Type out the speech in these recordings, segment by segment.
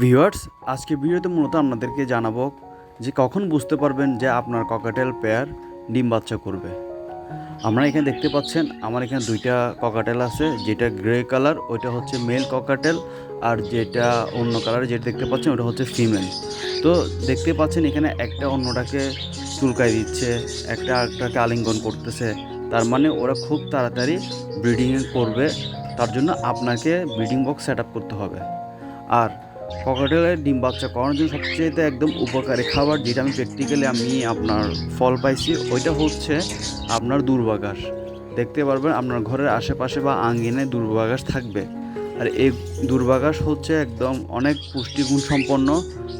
Viewers, আজকে ভিডিওতে মূলত আপনাদেরকে জানাব যে কখন বুঝতে পারবেন যে আপনার ককাটেল পেয়ার ডিম বাচ্চা করবে। আমরা এখানে দেখতে পাচ্ছেন, আমার এখানে দুইটা ককাটেল আছে, যেটা গ্রে কালার ওইটা হচ্ছে মেল ককাটেল আর যেটা অন্য কালার যেটা দেখতে পাচ্ছেন, ওটা হচ্ছে ফিমেল তো দেখতে পাচ্ছেন, এখানে একটা অন্যটাকে চুলকাই দিচ্ছে, একটা আরেকটাকে আলিঙ্গন করতেছে, তার মানে ওরা খুব তাড়াতাড়ি ব্রিডিং করবে তার জন্য আপনাকে ব্রিডিং বক্স সেট করতে হবে। আর ককাটেলের ডিম বাচ্চা করানোর জন্য সবচেয়ে একদম উপকারী খাবার যেটা আমি প্র্যাকটিক্যালি আমি আপনার ফল পাইছি, ওইটা হচ্ছে আপনার দুর্বাঘাস দেখতে পারবেন আপনার ঘরের আশেপাশে বা আঙ্গিনে দুর্বাঘাস থাকবে। আর এই দুর্বাঘাস হচ্ছে একদম অনেক পুষ্টিগুণ সম্পন্ন।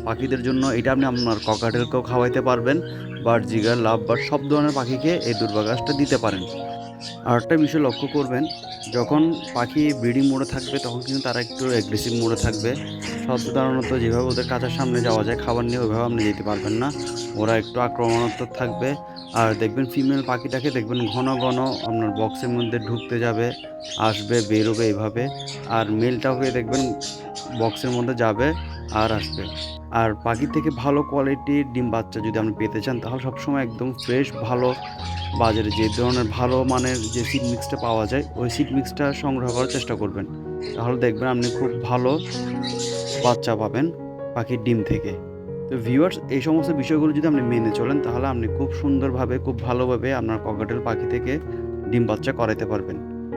পাখিদের জন্য এটা আপনি আপনার ককাটেলকেও খাওয়াইতে পারবেন বার্ড জিগার লাভ বার্ড সব ধরনের পাখিকে এই দুর্বাঘাসটা দিতে পারেন। আর একটা বিষয় লক্ষ্য করবেন, যখন পাখি ব্রিডিং মোডে থাকবে, তখন কিন্তু তারা একটু অ্যাগ্রেসিভ মোডে থাকবে। সাধারণত যেভাবে ওদের কাছের সামনে যাওয়া যায়, খাবার নিয়ে ওইভাবে আপনি যেতে পারবেন না। ওরা একটু আক্রমণাত্মক থাকবে। আর দেখবেন ফিমেল পাখিটাকে দেখবেন ঘন ঘন আপনার বক্সের মধ্যে ঢুকতে যাবে, আসবে, বেরোবে এভাবে। আর মেলটাকে দেখবেন বক্সের মধ্যে যাবে আর আসবে। আর পাখির থেকে ভালো কোয়ালিটির ডিম বাচ্চা যদি আপনি পেতে চান, তাহলে সবসময় একদম ফ্রেশ ভালো, বাজারে যে ধরনের ভালো মানের যে সিড মিক্সটা পাওয়া যায়, ওই সিড মিক্সটা সংগ্রহ করার চেষ্টা করবেন। তাহলে দেখবেন আপনি খুব ভালো বাচ্চা পাবেন পাখির ডিম থেকে। তো ভিউয়ার্স এই সমস্ত বিষয়গুলো যদি আপনি মেনে চলেন, তাহলে আপনি খুব সুন্দরভাবে, খুব ভালোভাবে আপনার ককাটেল পাখি থেকে ডিম বাচ্চা করাইতে পারবেন।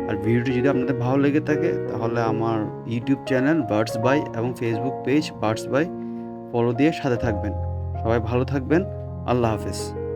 আর ভিডিওটি যদি আপনাদের ভালো লেগে থাকে, তাহলে আমার ইউটিউব চ্যানেল বার্ডস বাই এবং Facebook page birds by follow দিয়ে সাথে থাকবেন। সবাই ভালো থাকবেন। আল্লাহ হাফেজ।